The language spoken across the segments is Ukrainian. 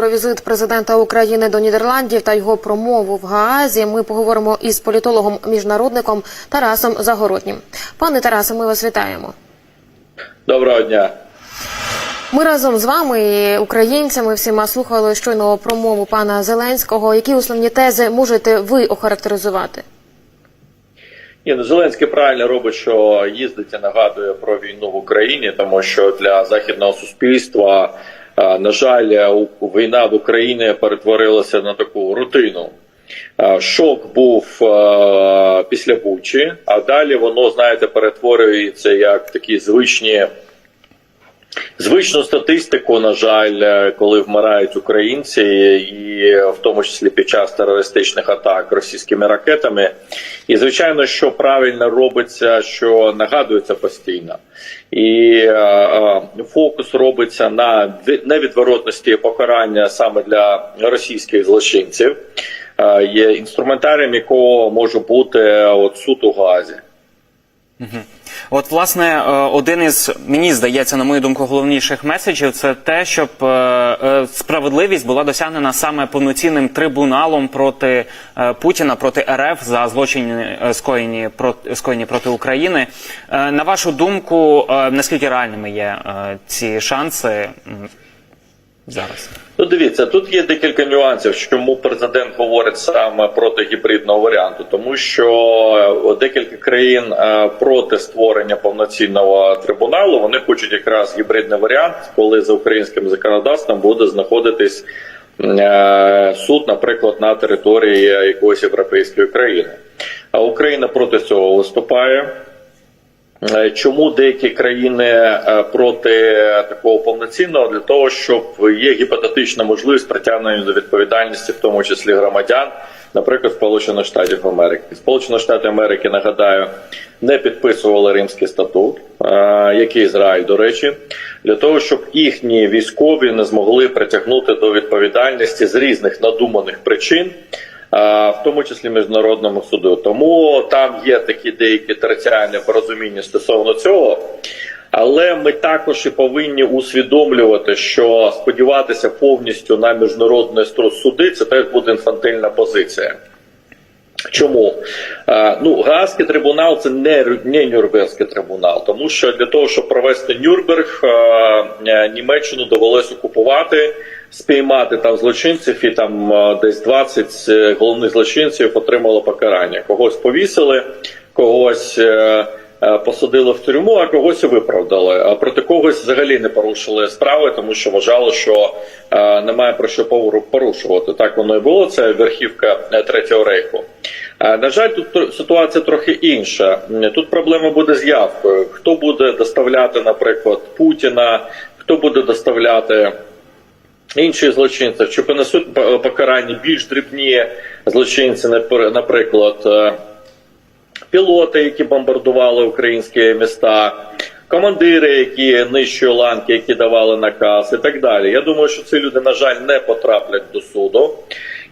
про візит президента України до Нідерландів та його промову в Гаазі. Ми поговоримо із політологом міжнародником Тарасом Загороднім. Пане Тарасе, ми вас вітаємо. Доброго дня. Ми разом з вами, і українцями, всіма слухали щойно промову пана Зеленського. Які основні тези можете ви охарактеризувати? Ні, ну, Зеленський правильно робить, що їздить і нагадує про війну в Україні, тому що для західного суспільства, на жаль, у- війна в Україні перетворилася на таку рутину. Е, Шок був е, після Бучі, а далі воно, знаєте, перетворюється як такі звичні. Звичну статистику, на жаль, е, коли вмирають українці, і в тому числі під час терористичних атак російськими ракетами. І звичайно, що правильно робиться, що нагадується постійно, і е, е, фокус робиться на невідворотності покарання саме для російських злочинців. Е, Є інструментарієм, якого може бути е, от суд у Газі. От, власне, е, один із мені здається, на мою думку, головніших меседжів це те, щоб е, е, справедливість була досягнена саме повноцінним трибуналом проти Путіна, проти РФ за злочини скоєні скоєні проти України. На вашу думку, наскільки реальними є ці шанси зараз? Ну, дивіться, тут є декілька нюансів, чому президент говорить саме проти гібридного варіанту, тому що е, декілька країн е, проти створення повноцінного трибуналу вони хочуть якраз гібридний варіант, коли за українським законодавством буде знаходитись е, суд, наприклад, на території якоїсь європейської країни. А Україна проти цього виступає. Е, Чому деякі країни е, проти такого повноцінного для того, щоб є гіпотетична можливість притягнення до відповідальності, в тому числі громадян, наприклад, Сполучених Штатів Америки. Сполучені Штати Америки нагадаю не підписували Римський статут, е, як і Ізраїль, до речі, для того, щоб їхні військові не змогли притягнути до відповідальності з різних надуманих причин в тому числі міжнародному суду. Тому там є такі деякі територіальні порозуміння стосовно цього. Але ми також і повинні усвідомлювати, що сподіватися повністю на міжнародний суди це теж буде інфантильна позиція. Чому Е, ну Гаазький трибунал це не, не Нюрнберзький трибунал, тому що для того, щоб провести Нюрнберг, е, е, Німеччину довелось окупувати, спіймати там злочинців, і там десь 20 е, головних злочинців отримало покарання. Когось повісили, когось. Посадили в тюрму, а когось виправдали. А проти когось взагалі не порушили справи, тому що вважали, що немає про що пору- порушувати. Так воно і було. Це верхівка третього рейху. Е, На жаль, тут ситуація трохи інша. Тут проблема буде з явкою. Хто буде доставляти, наприклад, Путіна, хто буде доставляти інших злочинців, чи понесуть по- покарання більш дрібні злочинці, напр- наприклад, е, пілоти, які бомбардували українські міста. Командири, які нижчої ланки, які давали наказ, і так далі. Я думаю, що ці люди, на жаль, не потраплять до суду,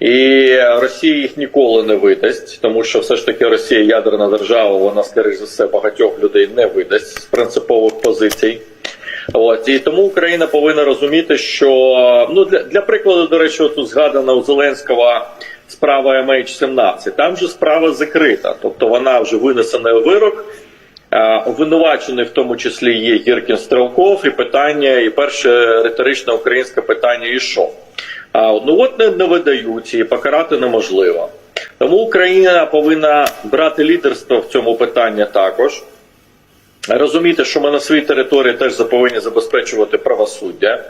і Росія їх ніколи не видасть, тому що все ж таки Росія ядерна держава, вона скоріш за все багатьох людей не видасть з принципових позицій. От і тому Україна повинна розуміти, що ну для, для прикладу, до речі, тут згадана у Зеленського справа MH17. Там же справа закрита, тобто вона вже винесений вирок. А, Обвинувачений в тому числі є Гіркін Стрелков, і питання, і перше риторичне українське питання: і що? А, ну от не, не видають і покарати неможливо. Тому Україна повинна брати лідерство в цьому питанні також. Розуміти, що ми на своїй території теж повинні забезпечувати правосуддя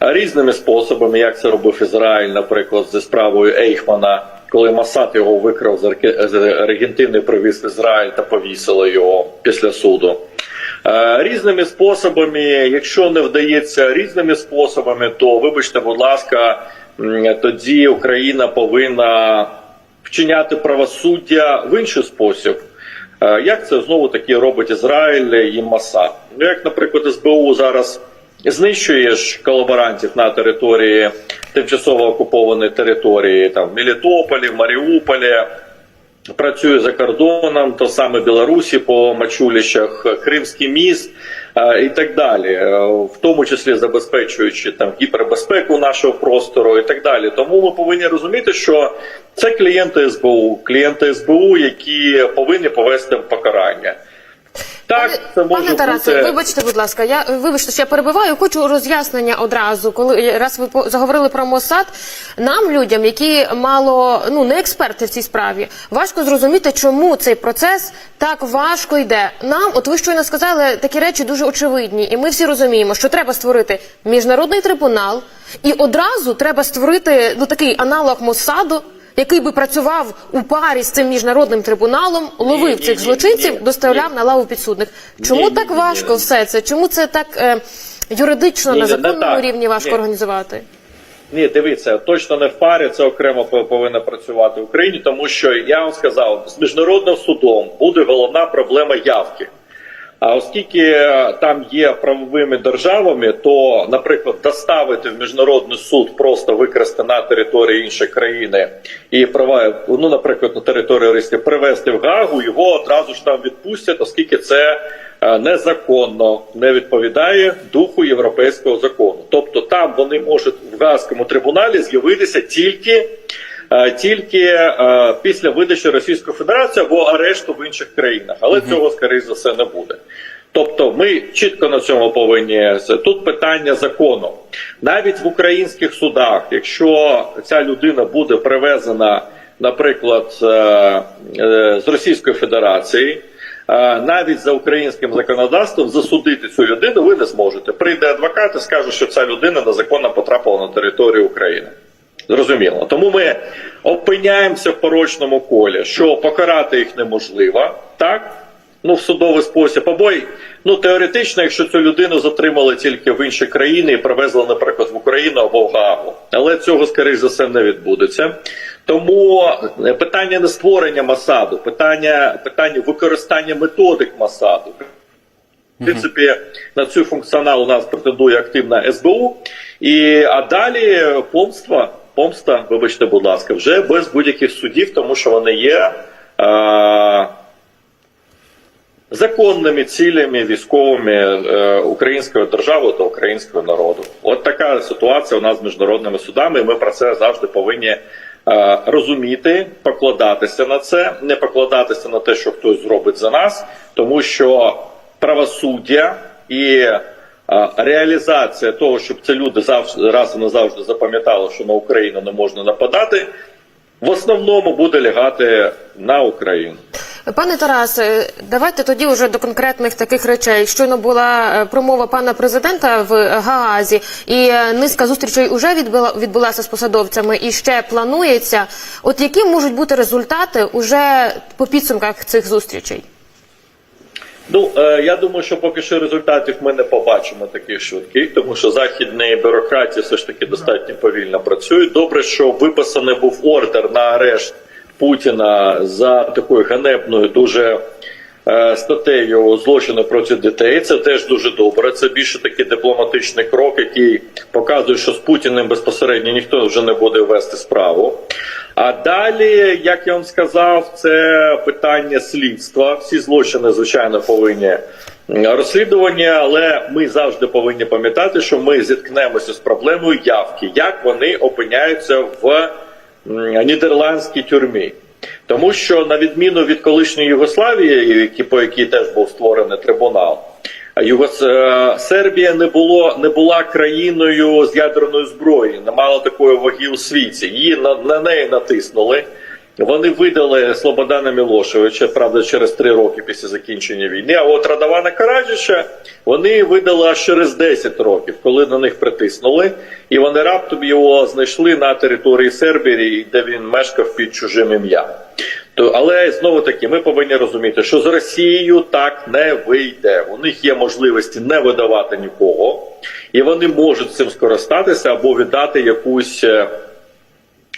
різними способами, як це робив Ізраїль, наприклад, зі справою Ейхмана, коли Масад його викрав з Аргентини, привіз в Ізраїль та повісили його після суду. Е, Різними способами, якщо не вдається різними способами, то вибачте, будь ласка, тоді Україна повинна вчиняти правосуддя в інший спосіб. Е, Як це знову таки робить Ізраїль і Масад? Ну, як, наприклад, СБУ зараз знищуєш колаборантів на території тимчасово окупованої території, там в Мелітополі, Маріуполі, працює за кордоном, то саме Білорусі по мачулищах, Кримський міст. е, і так далі, е, в тому числі забезпечуючи там гіпербезпеку нашого простору і так далі. Тому ми повинні розуміти, що це клієнти СБУ, клієнти СБУ, які повинні повести покарання. Так, це може Пане Тарасе, бути... вибачте, будь ласка, я вибачте, що я перебиваю. Хочу роз'яснення одразу. Коли раз ви заговорили про Мосад, нам, людям, які мало ну не експерти в цій справі, важко зрозуміти, чому цей процес так важко йде. Нам, от ви щойно сказали, такі речі дуже очевидні, і ми всі розуміємо, що треба створити міжнародний трибунал, і одразу треба створити ну такий аналог Мосаду. Який би працював у парі з цим міжнародним трибуналом, ловив ні, цих ні, злочинців, ні, доставляв ні. на лаву підсудних. Чому Ні, так ні, важко ні. все це? Чому це так е, юридично Ні, на законному так. рівні важко Ні. організувати? Ні, дивіться, точно не в парі, це окремо по- повинно працювати в Україні, тому що я вам сказав, з міжнародним судом буде головна проблема явки. А оскільки е, там є правовими державами, то, наприклад, доставити в міжнародний суд, просто викрасти на території іншої країни і права, ну, наприклад, на територію Росії привезти в Гагу, його одразу ж там відпустять, оскільки це е, незаконно не відповідає духу європейського закону. Тобто там вони можуть в Гаагському трибуналі з'явитися тільки. Е, Тільки е, після видачі Російської Федерації або арешту в інших країнах, але цього скоріш за все не буде. Тобто, ми чітко на цьому повинні тут питання закону. Навіть в українських судах, якщо ця людина буде привезена, наприклад, е, з Російської Федерації, навіть за українським законодавством засудити цю людину ви не зможете. Прийде адвокат і скаже, що ця людина незаконно потрапила на територію України. Зрозуміло. Тому ми опиняємося в порочному колі, що покарати їх неможливо, так? Ну, в судовий спосіб. Або ну, теоретично, якщо цю людину затримали тільки в інші країни і привезли, наприклад, в Україну або в Гаагу. Але цього, скоріш за все, не відбудеться. Тому е, питання не створення Масаду, питання, питання використання методик Масаду. В принципі, на цю функціонал у нас претендує активна СБУ. І, а далі помства, помста, вибачте, будь ласка, вже без будь-яких судів, тому що вони є е, законними цілями військовими е, української держави та українського народу. От така ситуація у нас з міжнародними судами, і ми про це завжди повинні. е, Розуміти, покладатися на це, не покладатися на те, що хтось зробить за нас, тому що правосуддя і реалізація того, щоб ці люди завжди раз і назавжди запам'ятали, що на Україну не можна нападати, в основному буде лягати на Україну. Пане Тарасе, давайте тоді вже до конкретних таких речей. Щойно була е, промова пана президента в Гаазі, і е, низка зустрічей вже відбула відбулася з посадовцями і ще планується. От які можуть бути результати уже по підсумках цих зустрічей? Ну е, я думаю, що поки що результатів ми не побачимо таких швидких, тому що західні бюрократії все ж таки достатньо повільно працюють. Добре, що виписаний був ордер на арешт Путіна за такою ганебною дуже е, статтею злочину проти дітей. Це теж дуже добре. Це більше такий дипломатичний крок, який показує, що з Путіним безпосередньо ніхто вже не буде вести справу. А далі, як я вам сказав, це питання слідства. Всі злочини, звичайно, повинні розслідування, але ми завжди повинні пам'ятати, що ми зіткнемося з проблемою явки, як вони опиняються в нідерландській тюрмі. Тому що на відміну від колишньої Югославії, по якій теж був створений трибунал, Югос... е, Сербія не було не була країною з ядерною зброєю, не мала такої ваги у світі. Її на, на неї натиснули. Вони видали Слободана Мілошевича, правда, через три роки після закінчення війни. А от Радована Караджича вони видали аж через 10 років, коли на них притиснули, і вони раптом його знайшли на території Сербії, де він мешкав під чужим ім'ям. То, але знову таки, ми повинні розуміти, що з Росією так не вийде. У них є можливості не видавати нікого, і вони можуть цим скористатися або віддати якусь. е,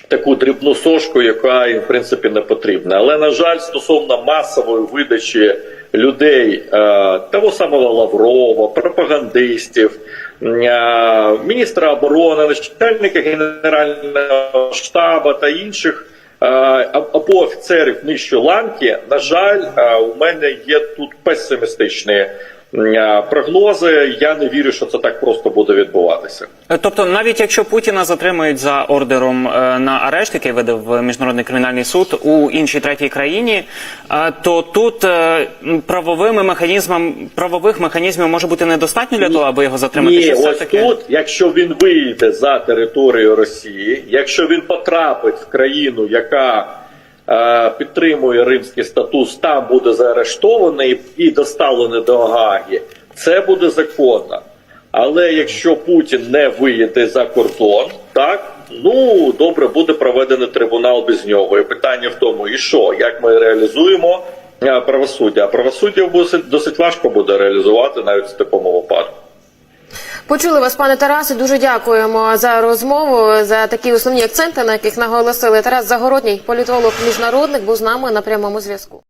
таку дрібну сошку, яка їм в принципі не потрібна. Але на жаль, стосовно масової видачі людей, е, того самого Лаврова, пропагандистів, е, міністра оборони, начальника генерального штабу та інших. Е, Або офіцерів нижчої ланки, на жаль, е, у мене є тут песимістичні прогнози. Я не вірю, що це так просто буде відбуватися. Е, Тобто, навіть якщо Путіна затримують за ордером е, на арешт, який видав міжнародний кримінальний суд у іншій третій країні, е, то тут е, правовими механізмам правових механізмів може бути недостатньо для того, аби його затримати. Ні, Чи ось таки тут, якщо він вийде за територію Росії, якщо він потрапить в країну, яка е, підтримує римський статус, там буде заарештований і доставлений до Гаги, це буде законно. Але якщо Путін не виїде за кордон, так ну добре, буде проведений трибунал без нього. І питання в тому, і що, як ми реалізуємо е, правосуддя? Правосуддя досить, досить важко буде реалізувати навіть в такому випадку. Почули вас, пане Тарасе. Дуже дякуємо за розмову, за такі основні акценти, на яких наголосили. Тарас Загородній, політолог міжнародник, був з нами на прямому зв'язку.